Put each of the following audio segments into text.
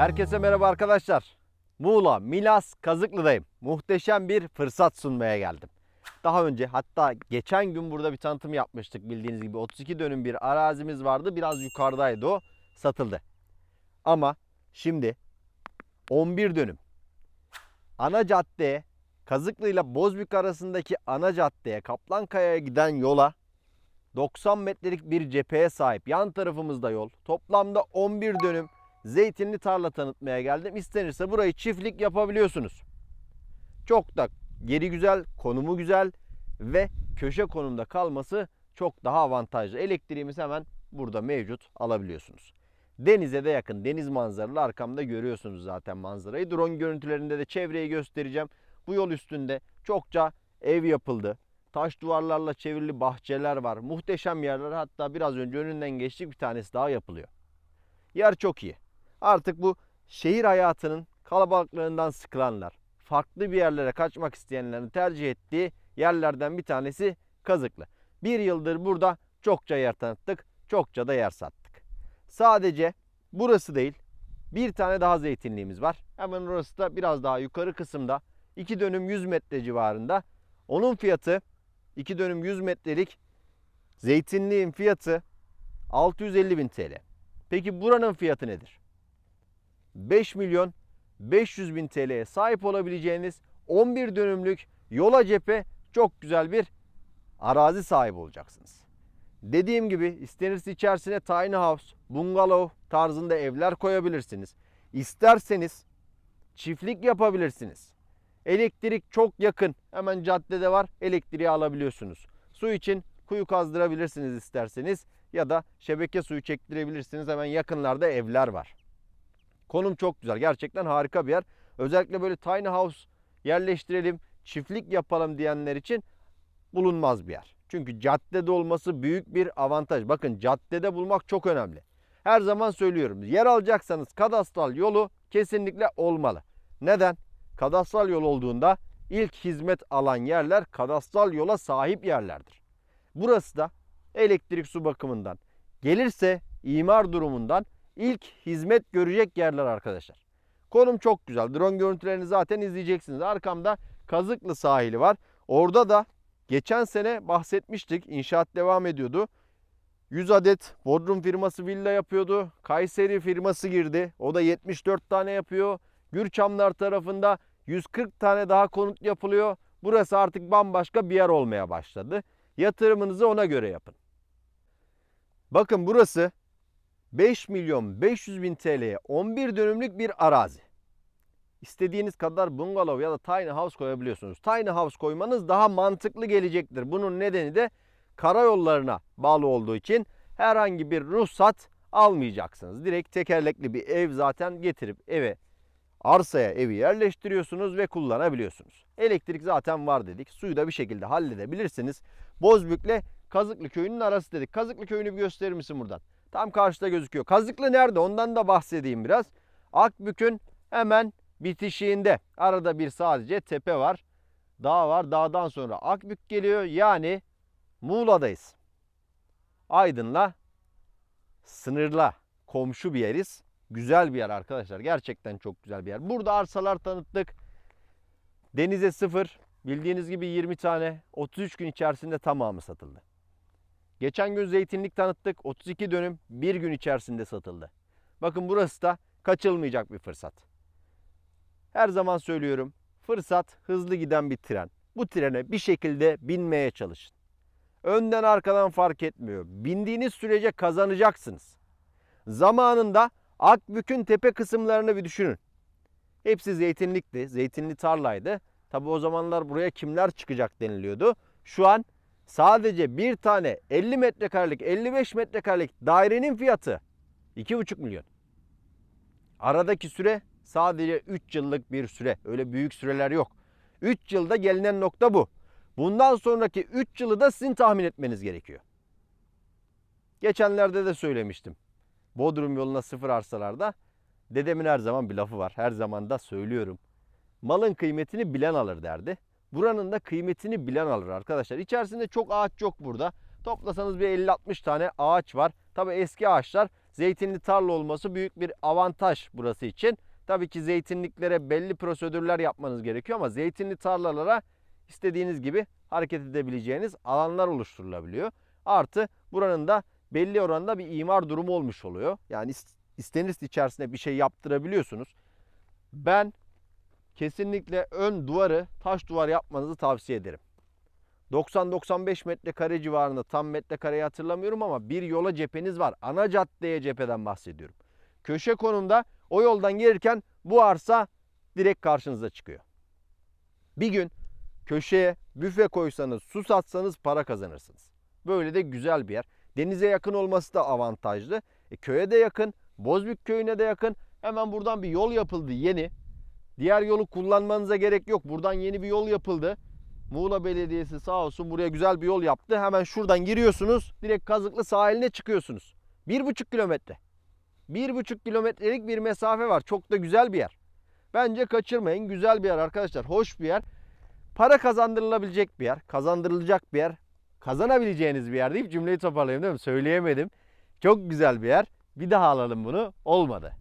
Herkese merhaba arkadaşlar. Muğla, Milas, Kazıklı'dayım. Muhteşem bir fırsat sunmaya geldim. Daha önce hatta geçen gün burada bir tanıtım yapmıştık bildiğiniz gibi. 32 dönüm bir arazimiz vardı. Biraz yukarıdaydı o. Satıldı. Ama şimdi 11 dönüm. Ana caddeye, Kazıklı ile Bozbük arasındaki ana caddeye, Kaplankaya'ya giden yola 90 metrelik bir cepheye sahip. Yan tarafımızda yol. Toplamda 11 dönüm zeytinli tarla tanıtmaya geldim. İstenirse burayı çiftlik yapabiliyorsunuz. Çok da yeri güzel, konumu güzel ve köşe konumda kalması çok daha avantajlı. Elektriğimiz hemen burada mevcut alabiliyorsunuz. Denize de yakın, deniz manzaralı arkamda görüyorsunuz zaten manzarayı. Drone görüntülerinde de çevreyi göstereceğim. Bu yol üstünde çokça ev yapıldı. Taş duvarlarla çevrili bahçeler var. Muhteşem yerler hatta biraz önce önünden geçtik bir tanesi daha yapılıyor. Yer çok iyi. Artık bu şehir hayatının kalabalıklığından sıkılanlar, farklı bir yerlere kaçmak isteyenlerin tercih ettiği yerlerden bir tanesi Kazıklı. Bir yıldır burada çokça yer tanıttık, çokça da yer sattık. Sadece burası değil, bir tane daha zeytinliğimiz var. Hemen orası da biraz daha yukarı kısımda. 2 dönüm 100 metre civarında. Onun fiyatı 2 dönüm 100 metrelik zeytinliğin fiyatı 650 bin TL. Peki buranın fiyatı nedir? 5 milyon 500 bin TL'ye sahip olabileceğiniz 11 dönümlük yola cephe çok güzel bir arazi sahibi olacaksınız. Dediğim gibi istenirse içerisine tiny house, bungalov tarzında evler koyabilirsiniz. İsterseniz çiftlik yapabilirsiniz. Elektrik çok yakın. Hemen caddede var. Elektriği alabiliyorsunuz. Su için kuyu kazdırabilirsiniz isterseniz ya da şebeke suyu çektirebilirsiniz. Hemen yakınlarda evler var. Konum çok güzel. Gerçekten harika bir yer. Özellikle böyle tiny house yerleştirelim, çiftlik yapalım diyenler için bulunmaz bir yer. Çünkü caddede olması büyük bir avantaj. Bakın caddede bulmak çok önemli. Her zaman söylüyorum. Yer alacaksanız kadastral yolu kesinlikle olmalı. Neden? Kadastral yol olduğunda ilk hizmet alan yerler kadastral yola sahip yerlerdir. Burası da elektrik su bakımından gelirse imar durumundan ilk hizmet görecek yerler arkadaşlar. Konum çok güzel. Drone görüntülerini zaten izleyeceksiniz. Arkamda Kazıklı sahili var. Orada da geçen sene bahsetmiştik. İnşaat devam ediyordu. 100 adet Bodrum firması villa yapıyordu. Kayseri firması girdi. O da 74 tane yapıyor. Gürçamlar tarafında 140 tane daha konut yapılıyor. Burası artık bambaşka bir yer olmaya başladı. Yatırımınızı ona göre yapın. Bakın burası 5 milyon 500 bin TL'ye 11 dönümlük bir arazi. İstediğiniz kadar bungalov ya da tiny house koyabiliyorsunuz. Tiny house koymanız daha mantıklı gelecektir. Bunun nedeni de karayollarına bağlı olduğu için herhangi bir ruhsat almayacaksınız. Direkt tekerlekli bir ev zaten getirip eve arsaya evi yerleştiriyorsunuz ve kullanabiliyorsunuz. Elektrik zaten var dedik. Suyu da bir şekilde halledebilirsiniz. Bozbük'le Kazıklı köyünün arası dedik. Kazıklı köyünü bir gösterir misin buradan? Tam karşıda gözüküyor. Kazıklı nerede? Ondan da bahsedeyim biraz. Akbük'ün hemen bitişiğinde. Arada bir sadece tepe var. Dağ var. Dağdan sonra Akbük geliyor. Yani Muğla'dayız. Aydın'la sınırla komşu bir yeriz. Güzel bir yer arkadaşlar. Gerçekten çok güzel bir yer. Burada arsalar tanıttık. Denize sıfır. Bildiğiniz gibi 20 tane 33 gün içerisinde tamamı satıldı. Geçen gün zeytinlik tanıttık. 32 dönüm bir gün içerisinde satıldı. Bakın burası da kaçılmayacak bir fırsat. Her zaman söylüyorum. Fırsat hızlı giden bir tren. Bu trene bir şekilde binmeye çalışın. Önden arkadan fark etmiyor. Bindiğiniz sürece kazanacaksınız. Zamanında Akbük'ün tepe kısımlarını bir düşünün. Hepsi zeytinlikti, zeytinli tarlaydı. Tabi o zamanlar buraya kimler çıkacak deniliyordu. Şu an sadece bir tane 50 metrekarelik, 55 metrekarelik dairenin fiyatı 2,5 milyon. Aradaki süre sadece 3 yıllık bir süre. Öyle büyük süreler yok. 3 yılda gelinen nokta bu. Bundan sonraki 3 yılı da sizin tahmin etmeniz gerekiyor. Geçenlerde de söylemiştim. Bodrum yoluna sıfır arsalarda dedemin her zaman bir lafı var. Her zaman da söylüyorum. Malın kıymetini bilen alır derdi. Buranın da kıymetini bilen alır arkadaşlar. İçerisinde çok ağaç yok burada. Toplasanız bir 50-60 tane ağaç var. Tabi eski ağaçlar zeytinli tarla olması büyük bir avantaj burası için. Tabii ki zeytinliklere belli prosedürler yapmanız gerekiyor ama zeytinli tarlalara istediğiniz gibi hareket edebileceğiniz alanlar oluşturulabiliyor. Artı buranın da belli oranda bir imar durumu olmuş oluyor. Yani is- istenirse içerisine bir şey yaptırabiliyorsunuz. Ben kesinlikle ön duvarı taş duvar yapmanızı tavsiye ederim. 90-95 metrekare civarında tam metrekareyi hatırlamıyorum ama bir yola cepheniz var. Ana caddeye cepheden bahsediyorum. Köşe konumda o yoldan gelirken bu arsa direkt karşınıza çıkıyor. Bir gün köşeye büfe koysanız, su satsanız para kazanırsınız. Böyle de güzel bir yer. Denize yakın olması da avantajlı. E, köye de yakın, Bozbük köyüne de yakın. Hemen buradan bir yol yapıldı yeni. Diğer yolu kullanmanıza gerek yok. Buradan yeni bir yol yapıldı. Muğla Belediyesi sağ olsun buraya güzel bir yol yaptı. Hemen şuradan giriyorsunuz. Direkt Kazıklı sahiline çıkıyorsunuz. Bir buçuk kilometre. Bir buçuk kilometrelik bir mesafe var. Çok da güzel bir yer. Bence kaçırmayın. Güzel bir yer arkadaşlar. Hoş bir yer. Para kazandırılabilecek bir yer. Kazandırılacak bir yer. Kazanabileceğiniz bir yer deyip cümleyi toparlayayım değil mi? Söyleyemedim. Çok güzel bir yer. Bir daha alalım bunu. Olmadı.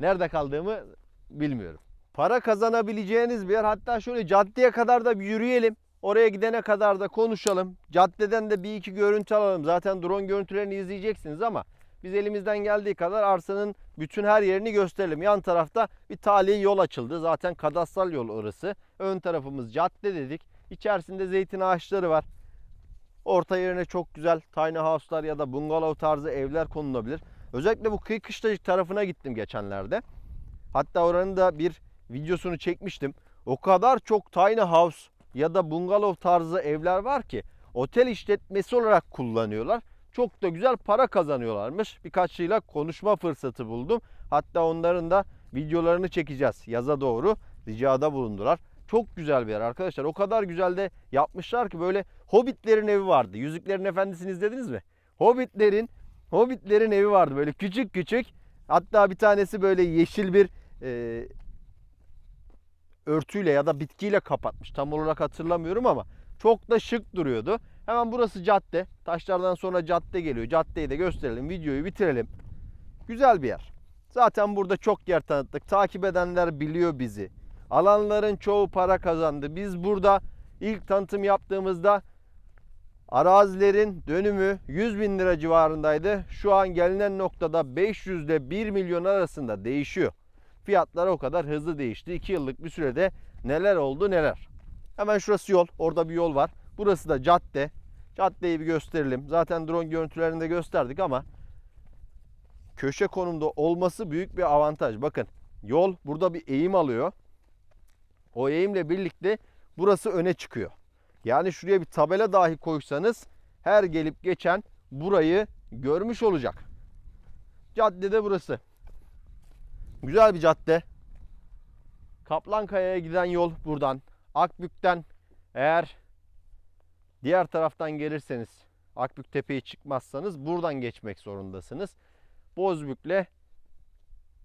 Nerede kaldığımı bilmiyorum. Para kazanabileceğiniz bir yer. Hatta şöyle caddeye kadar da bir yürüyelim. Oraya gidene kadar da konuşalım. Caddeden de bir iki görüntü alalım. Zaten drone görüntülerini izleyeceksiniz ama biz elimizden geldiği kadar arsanın bütün her yerini gösterelim. Yan tarafta bir tali yol açıldı. Zaten kadastral yol orası. Ön tarafımız cadde dedik. İçerisinde zeytin ağaçları var. Orta yerine çok güzel tiny house'lar ya da bungalov tarzı evler konulabilir. Özellikle bu kıyı kışlacık tarafına gittim geçenlerde. Hatta oranın da bir videosunu çekmiştim. O kadar çok tiny house ya da bungalov tarzı evler var ki otel işletmesi olarak kullanıyorlar. Çok da güzel para kazanıyorlarmış. Birkaçıyla konuşma fırsatı buldum. Hatta onların da videolarını çekeceğiz yaza doğru. Ricada bulundular. Çok güzel bir yer arkadaşlar. O kadar güzel de yapmışlar ki böyle Hobbitlerin evi vardı. Yüzüklerin Efendisi'ni izlediniz mi? Hobbitlerin Hobbitlerin evi vardı böyle küçük küçük. Hatta bir tanesi böyle yeşil bir e, örtüyle ya da bitkiyle kapatmış. Tam olarak hatırlamıyorum ama çok da şık duruyordu. Hemen burası cadde. Taşlardan sonra cadde geliyor. Caddeyi de gösterelim. Videoyu bitirelim. Güzel bir yer. Zaten burada çok yer tanıttık. Takip edenler biliyor bizi. Alanların çoğu para kazandı. Biz burada ilk tanıtım yaptığımızda arazilerin dönümü 100 bin lira civarındaydı. Şu an gelinen noktada 500 ile 1 milyon arasında değişiyor. Fiyatlar o kadar hızlı değişti. 2 yıllık bir sürede neler oldu neler. Hemen şurası yol. Orada bir yol var. Burası da cadde. Caddeyi bir gösterelim. Zaten drone görüntülerini de gösterdik ama köşe konumda olması büyük bir avantaj. Bakın yol burada bir eğim alıyor. O eğimle birlikte burası öne çıkıyor. Yani şuraya bir tabela dahi koysanız her gelip geçen burayı görmüş olacak. Caddede burası. Güzel bir cadde. Kaplankaya'ya giden yol buradan. Akbük'ten eğer diğer taraftan gelirseniz Akbük Tepe'yi çıkmazsanız buradan geçmek zorundasınız. Bozbük'le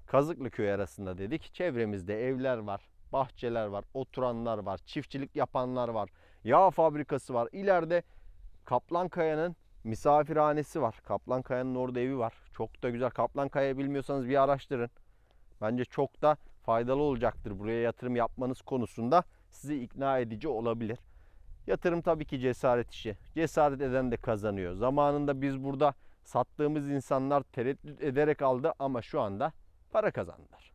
Kazıklıköy arasında dedik. Çevremizde evler var, bahçeler var, oturanlar var, çiftçilik yapanlar var, yağ fabrikası var. İleride Kaplankaya'nın misafirhanesi var. Kaplankaya'nın orada evi var. Çok da güzel. Kaplankaya'yı bilmiyorsanız bir araştırın. Bence çok da faydalı olacaktır. Buraya yatırım yapmanız konusunda sizi ikna edici olabilir. Yatırım tabii ki cesaret işi. Cesaret eden de kazanıyor. Zamanında biz burada sattığımız insanlar tereddüt ederek aldı ama şu anda para kazandılar.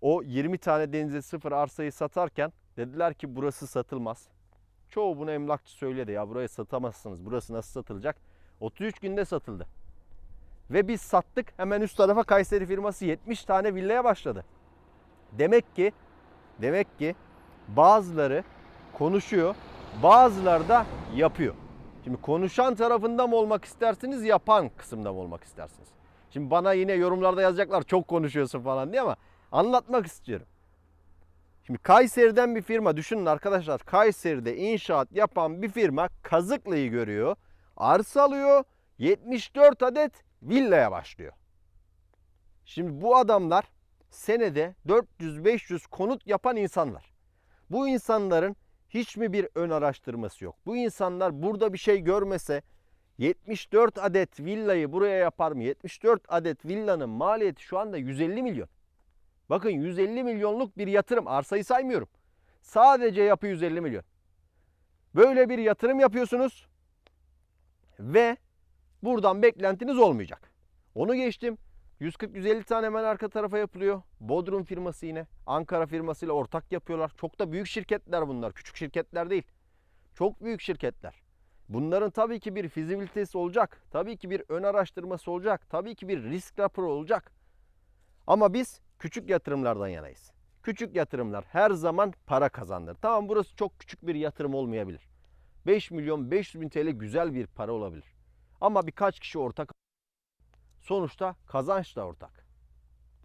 O 20 tane denize sıfır arsayı satarken dediler ki burası satılmaz. Çoğu bunu emlakçı söyledi ya burayı satamazsınız. Burası nasıl satılacak? 33 günde satıldı. Ve biz sattık. Hemen üst tarafa Kayseri firması 70 tane villaya başladı. Demek ki demek ki bazıları konuşuyor, bazıları da yapıyor. Şimdi konuşan tarafında mı olmak istersiniz, yapan kısımda mı olmak istersiniz? Şimdi bana yine yorumlarda yazacaklar çok konuşuyorsun falan diye ama anlatmak istiyorum. Şimdi Kayseri'den bir firma düşünün arkadaşlar. Kayseri'de inşaat yapan bir firma Kazıklı'yı görüyor. Arsa alıyor. 74 adet villaya başlıyor. Şimdi bu adamlar senede 400-500 konut yapan insanlar. Bu insanların hiç mi bir ön araştırması yok? Bu insanlar burada bir şey görmese 74 adet villayı buraya yapar mı? 74 adet villanın maliyeti şu anda 150 milyon. Bakın 150 milyonluk bir yatırım. Arsayı saymıyorum. Sadece yapı 150 milyon. Böyle bir yatırım yapıyorsunuz ve buradan beklentiniz olmayacak. Onu geçtim. 140-150 tane hemen arka tarafa yapılıyor. Bodrum firması yine. Ankara firmasıyla ortak yapıyorlar. Çok da büyük şirketler bunlar. Küçük şirketler değil. Çok büyük şirketler. Bunların tabii ki bir fizibilitesi olacak. Tabii ki bir ön araştırması olacak. Tabii ki bir risk raporu olacak. Ama biz küçük yatırımlardan yanayız. Küçük yatırımlar her zaman para kazandırır. Tamam burası çok küçük bir yatırım olmayabilir. 5 milyon 500 bin TL güzel bir para olabilir. Ama birkaç kişi ortak sonuçta kazanç da ortak.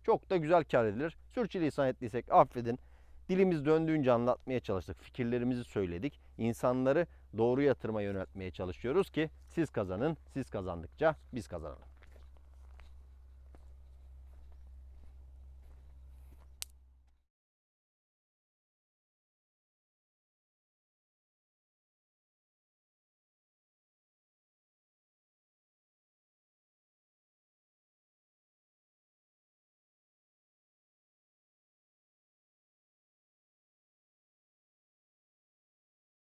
Çok da güzel kar edilir. Sürçülisan ettiysek affedin. Dilimiz döndüğünce anlatmaya çalıştık. Fikirlerimizi söyledik. İnsanları doğru yatırıma yöneltmeye çalışıyoruz ki siz kazanın. Siz kazandıkça biz kazanalım.